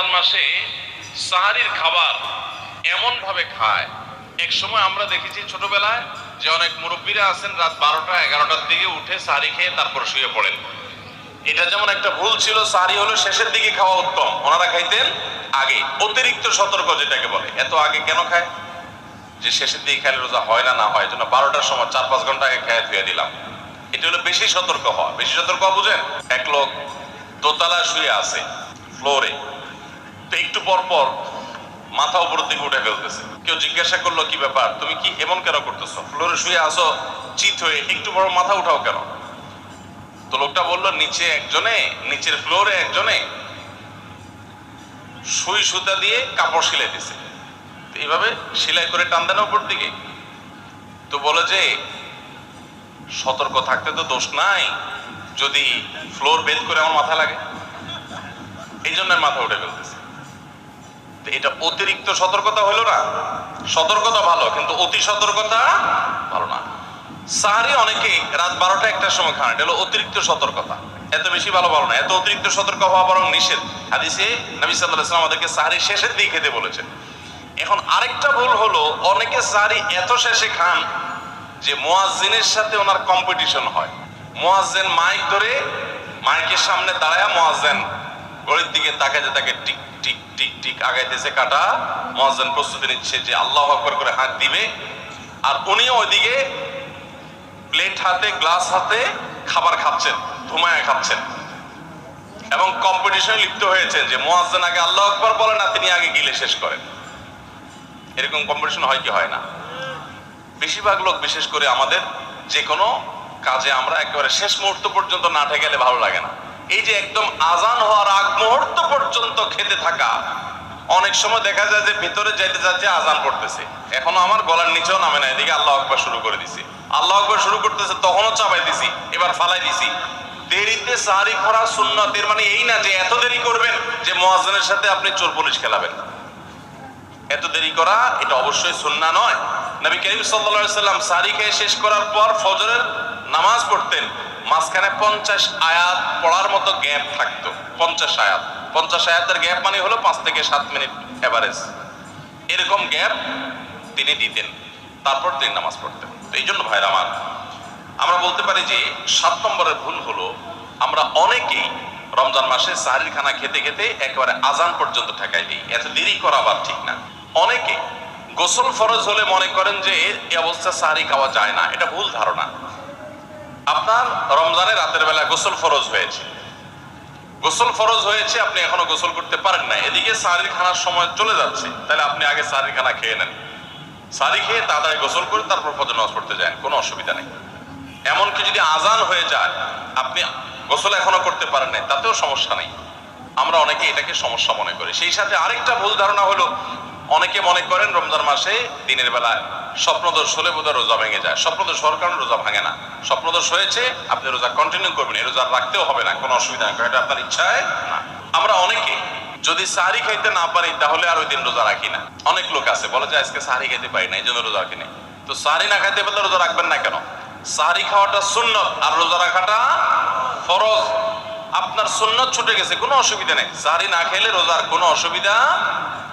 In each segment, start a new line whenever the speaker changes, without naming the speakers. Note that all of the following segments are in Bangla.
রমজান মাসে সাহারির খাবার এমন ভাবে খায়। এক সময় আমরা দেখেছি ছোটবেলায় যে অনেক মুরব্বীরা আছেন, রাত বারোটা, এগারোটার দিকে উঠে সাহারি খেয়ে তারপর শুয়ে পড়েন। এটা যেমন একটা ভুল ছিল, সাহারি হলো শেষের দিকে খাওয়া উত্তম। ওনারা খাইতেন আগে, অতিরিক্ত সতর্ক যেটাকে বলে। এত আগে কেন খায়? যে শেষের দিকে খেলে রোজা হয় না না হয় জন্য বারোটার সময় চার পাঁচ ঘণ্টা আগে খেয়ে ধুয়ে দিলাম। এটা হলো বেশি সতর্ক হওয়া। বেশি সতর্ক হওয়া বুঝেন? এক লোক দোতলা শুয়ে আছে, ফ্লোরে। একটু পর পর মাথা উপরের দিকে উঠে ফেলতেছে। কেউ জিজ্ঞাসা করল, কি ব্যাপার? তুমি কি এমন কেন করতেছো? ফ্লোরে শুয়ে আসো চিত হয়ে একটু বড় মাথা উঠাও কেন? তো লোকটা বলল, নিচে একজনে, নিচের ফ্লোরে একজনে সুই সুতা দিয়ে কাপড় সেলাই দিছে। এইভাবে সেলাই করে টান দেন উপর দিকে। তো বলে যে, সতর্ক থাকতে তো দোষ নাই, যদি ফ্লোর বেল করে আমার মাথা লাগে। এই জন্য মাথা উঠে ফেলতেছি। এটা অতিরিক্ত সতর্কতা হলো না। সতর্কতা ভালো, কিন্তু অতি সতর্কতা ভালো না। সাহারি অনেকেই রাত বারোটা একটার সময় খান, এটা হলো অতিরিক্ত সতর্কতা। এত বেশি ভালো ভালো না, এত অতিরিক্ত সতর্ক হওয়া বরং নিষেধ। হাদিসে নবী সাল্লাহ ইসলাম আমাদেরকে সাহারি শেষের দিকে খেতে বলেছেন। এখন আরেকটা ভুল হলো, অনেকে সাহারি এত শেষে খান যে মোয়াজ্জিনের সাথে ওনার কম্পিটিশন হয়। মোয়াজ্জেন মাইক ধরে মাইকের সামনে দাঁড়ায় মোয়াজ্জেন ঘড়ির দিকে তাকায় যে তাকে টিক টিক টিক আগাইতেছে কাটা। মোয়াজ্জেন প্রস্তুতি নিচ্ছে যে আল্লাহ আকবর করে হাত দিবে। আর উনিও ওইদিকে প্লেট হাতে গ্লাস হাতে খাবার খাচ্ছেন ধুমায়া খাচ্ছেন। এবং কম্পিটিশনে লিপ্ত হয়েছেন যে মোয়াজ্জেন আগে আল্লাহ আকবর বলে না, তিনি আগে গিলে শেষ করেন। এরকম কম্পিটিশন হয় কি হয় না? বেশিরভাগ লোক, বিশেষ করে আমাদের যে কোনো কাজে আমরা একেবারে শেষ মুহূর্ত পর্যন্ত না গেলে ভালো লাগে না। এই যে একদম আজান হওয়ার আগ মুহূর্ত পর্যন্ত খেতে থাকা, অনেক সময় দেখা যায় যে ভিতরে যাইতে যাচ্ছে আজান পড়তেছে। এখনও আমার গলার নিচেও নামে না, এদিকে আল্লাহ আকবর শুরু করে দিছি। আল্লাহ আকবর শুরু করতেছে, তখনও চাপাই দিছি, এবার ফালাই দিছি। দেরিতে সাহারি করা সুন্নতের মানে এই না যে এত দেরি করবেন যে মোয়াজ্জেনের সাথে আপনি চোর পুলিশ খেলাবেন। এত দেরি করা, এটা অবশ্যই সুন্না নয়। নবী করিম সাল্লা সাল্লাম সারি খেয়ে শেষ করার পর ফজরের নামাজ পড়তেন। মাঝখানে পঞ্চাশ আয়াত পড়ার মতো গ্যাপ থাকতো। পঞ্চাশ আয়াত। পঞ্চাশ আয়াতের গ্যাপ মানে হলো পাঁচ থেকে সাত মিনিট এভারেজ এরকম গ্যাপ তিনি দিতেন। তারপর তিনি নামাজ পড়তেন। তো এই জন্য ভাইরা আমার, আমরা বলতে পারি যে সাত নম্বরের ভুল হলো, আমরা অনেকেই রমজান মাসে সাহারির খানা খেতে খেতে একেবারে আজান পর্যন্ত ঠেকাই দিই। এত দেরি করা আবার ঠিক না। অনেকে গোসল ফরজ হলে মনে করেন যে এই অবস্থা সাহারি খাওয়া যায় না। এটা ভুল ধারণা। আপনার রমজানে রাতের বেলা গোসল ফরজ হয়েছে। গোসল ফরজ হয়েছে, আপনি এখনও গোসল করতে পারেন না এদিকে সাহারির খানার সময় চলে যাচ্ছে। তাহলে আপনি আগে সাহারির খানা খেয়ে নেন। সাহারি খেয়ে তাড়াতাড়ি গোসল করে তারপর ফজর নামাজ পড়তে যান। কোনো অসুবিধা নেই। এমনকি যদি আজান হয়ে যায়, আপনি গোসল এখনও করতে পারেন নাই, তাতেও সমস্যা নেই। আমরা অনেকে এটাকে সমস্যা মনে করি। সেই সাথে আরেকটা ভুল ধারণা হলো অনেকে মনে করেন রমজান মাসে দিনের বেলায় স্বপ্নদোষ হলে বোধহয় রোজা ভেঙে যায়। স্বপ্নদোষ হওয়ার কারণে রোজা ভাঙে না। স্বপ্নদোষ হয়েছে, আপনি রোজা কন্টিনিউ করবেন, এই রোজা রাখতেও হবে না, কোনো অসুবিধা নেই এটা আপনার ইচ্ছায় না। আমরা অনেকে যদি সাহারি খাইতে না পারি, তাহলে আর ওই দিন রোজা রাখি না। অনেক লোক আছে, বলে যে আজকে সাহারি খাইতে পারি না, এই জন্য রোজা রাখি না তো সাহারি না খাইতে পারলে রোজা রাখবেন না কেন? সাহারি খাওয়াটা সুন্নত, আর রোজা রাখাটা ফরজ। আপনার সুন্নত ছুটে গেছে, কোনো অসুবিধা নেই। সারি না খেলে রোজার কোনো অসুবিধা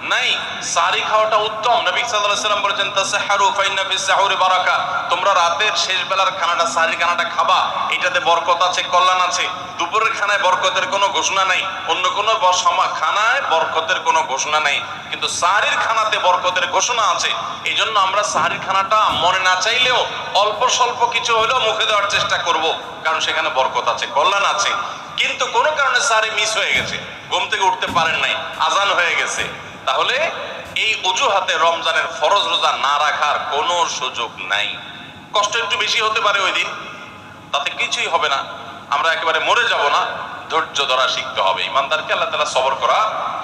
নাই। সারি খাওয়াটা উত্তম। নবী সাল্লাম বলেছেন সাহুরি বারাকা। তোমরা রাতের শেষ বেলার খানাটা সাহারি খানাটা খাবা। এটাতে বরকত আছে, কল্যাণ আছে। দুপুরের খানায় বরকতের কোনো ঘোষণা নাই। অন্য কোনো খানায় বরকতের কোনো ঘোষণা নাই। কিন্তু সাহারির খানাতে বরকতের ঘোষণা আছে। এই জন্য আমরা সাহারির খানাটা মনে না চাইলেও অল্প স্বল্প কিছু হলেও মুখে দেওয়ার চেষ্টা করব। কারণ সেখানে বরকত আছে, কল্যাণ আছে। কিন্তু কোনো কারণে সাহারি মিস হয়ে গেছে। ঘুম থেকে উঠতে পারেন নাই, আজান হয়ে গেছে। তাহলে এই অজুহাতে রমজানের ফরজ রোজা না রাখার কোনো সুযোগ নাই। কষ্ট একটু বেশি হতে পারে ওই দিন, তাতে কিছুই হবে না। আমরা একেবারে মরে যাব না, ধৈর্য ধরা শিখতে হবে। ইমানদারকে আল্লাহ তালা সবর করা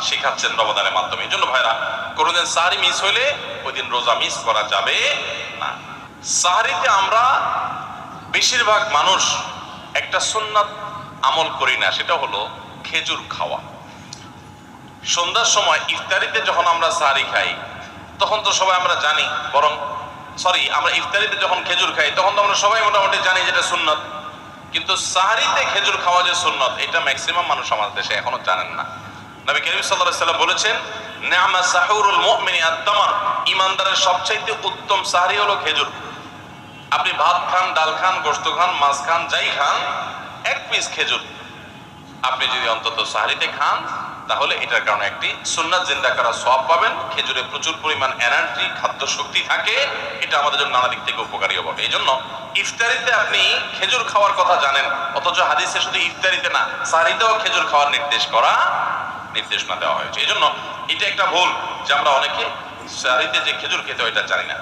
শেখাচ্ছেন রমদানের মাধ্যমে। এই জন্য ভাইরা, কোনোদিন সাহারি মিস হইলে ওই দিন রোজা মিস করা যাবে না। সাহারিতে আমরা বেশিরভাগ মানুষ একটা সুন্নাত আমল করি না, সেটা হলো খেজুর খাওয়া। সন্ধ্যার সময় ইফতারিতে যখন আমরা সাহারি খাই, তখন তো সবাই আমরা জানি, বরং সরি আমরা ইফতারিতে যখন খেজুর খাই, তখন তো আমরা সবাই মোটামুটি জানি যেটা সুন্নত। কিন্তু সাহারিতে খেজুর খাওয়া যে সুন্নত, এটা ম্যাক্সিমাম মানুষ আমাদের দেশে এখনও জানেন না। নবী করিম আলাইহি সাল্লাম বলেছেন নি'মা সাহুরুল মুমিনি আত-তামার ইমানদারের সবচাইতে উত্তম সাহরি হলো খেজুর। আপনি ভাত খান, ডাল খান, গোশত খান, মাছ খান, যাই খান এক পিস খেজুর। আপনি যদি অন্তত সাহারিতে খান, তাহলে এটার কারণে একটি সুন্নাত জিন্দা করা সব পাবেন। খেজুরে প্রচুর পরিমাণ এনার্জি, খাদ্য শক্তি থাকে। এটা আমাদের জন্য নানা দিক থেকে উপকারী হবে এই জন্য ইফতারিতে আপনি খেজুর খাওয়ার কথা জানেন, অথচ হাদিসে শুধু ইফতারিতে না, সাহারিতেও খেজুর খাওয়ার নির্দেশ করা নির্দেশনা দেওয়া হয়েছে। এই জন্য এটা একটা ভুল যে আমরা অনেকে সাহারিতে যে খেজুর খেতে হয় এটা জানি না।